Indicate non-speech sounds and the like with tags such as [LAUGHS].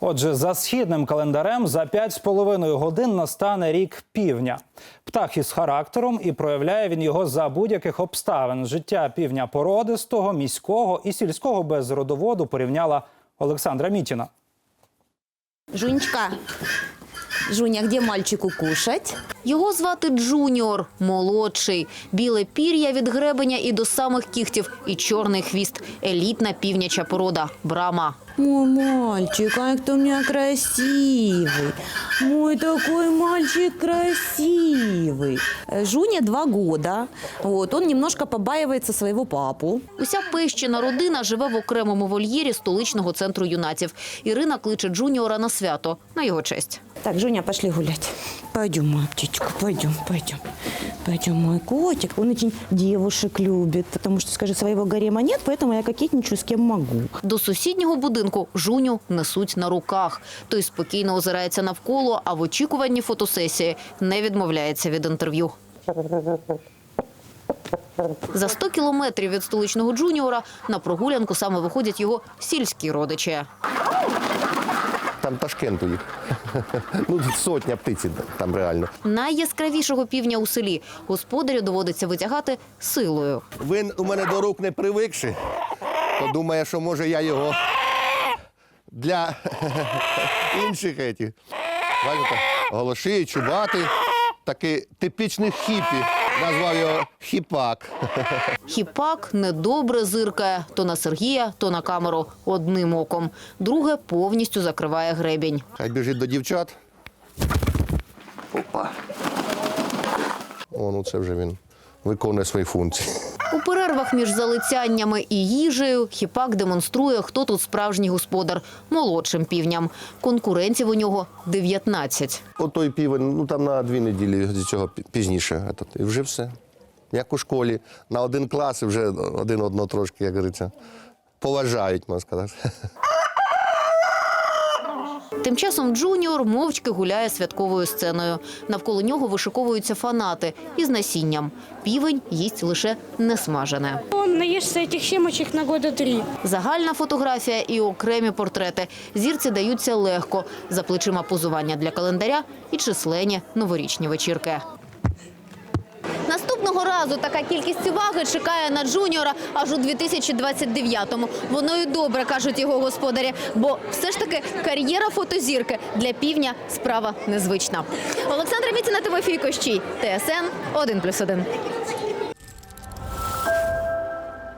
Отже, за східним календарем за 5,5 годин настане рік півня. Птах із характером і проявляє він його за будь-яких обставин. Життя півня породистого, міського і сільського без родоводу порівняла Олександра Мітіна. Жунечка, Жуня, где мальчику кушать? Його звати Джуніор, молодший. Біле пір'я від гребеня і до самих кігтів, і чорний хвіст. Елітна півняча порода – брама. Мой мальчик, ай, кто у меня красивый. Мой такой мальчик красивый. Э, Жуне два года. Вот, он немножко побаивается своего папу. Уся пещена родина живе в окремому вольєрі столичного центру юнатів. Ірина кличе Джуніора на свято на його честь. Так, Жуня, пошли гулять. Пойдем, моя птичка, пойдем, пойдем. Пойдем, мой котик. Он очень девушек любит, потому что, скажет, своего гарема нет, поэтому я кокетничаю с кем могу. До сусіднього будинку Жуню несуть на руках. Той спокійно озирається навколо, а в очікуванні фотосесії не відмовляється від інтерв'ю. За 100 кілометрів від столичного Джуніора на прогулянку саме виходять його сільські родичі. Там Ташкент у них. [LAUGHS] Ну, сотня птиці там реально. Найяскравішого півня у селі господарю доводиться витягати силою. Він у мене до рук не привикши, то думає, що може я його для [LAUGHS] інших етіх. Бачите, голоший, чубатий, такий типічний хіпі. Назвав його хіпак. [LAUGHS] Хіпак недобре зиркає то на Сергія, то на камеру одним оком. Друге повністю закриває гребінь. Хай біжить до дівчат. Опа. О, ну це вже він виконує свої функції. У перервах між залицяннями і їжею хіпак демонструє, хто тут справжній господар молодшим півням. Конкурентів у нього 19. Отой півень, ну там на дві неділі цього пізніше. І вже все. Як у школі. На один клас і вже один одного трошки, як говориться, поважають, можна сказати. [LAUGHS] Тим часом Джуніор мовчки гуляє святковою сценою. Навколо нього вишиковуються фанати із насінням. Півень їсть лише несмажене. Він наешься цих щемочок на года три. Загальна фотографія і окремі портрети. Зірці даються легко. За плечима позування для календаря і численні новорічні вечірки. Наступного разу така кількість уваги чекає на Джуніора аж у 2029-му. Воно і добре, кажуть його господарі, бо все ж таки кар'єра фотозірки для півня справа незвична. Олександра Міціна, Тимофій Кощій, ТСН 1+,1.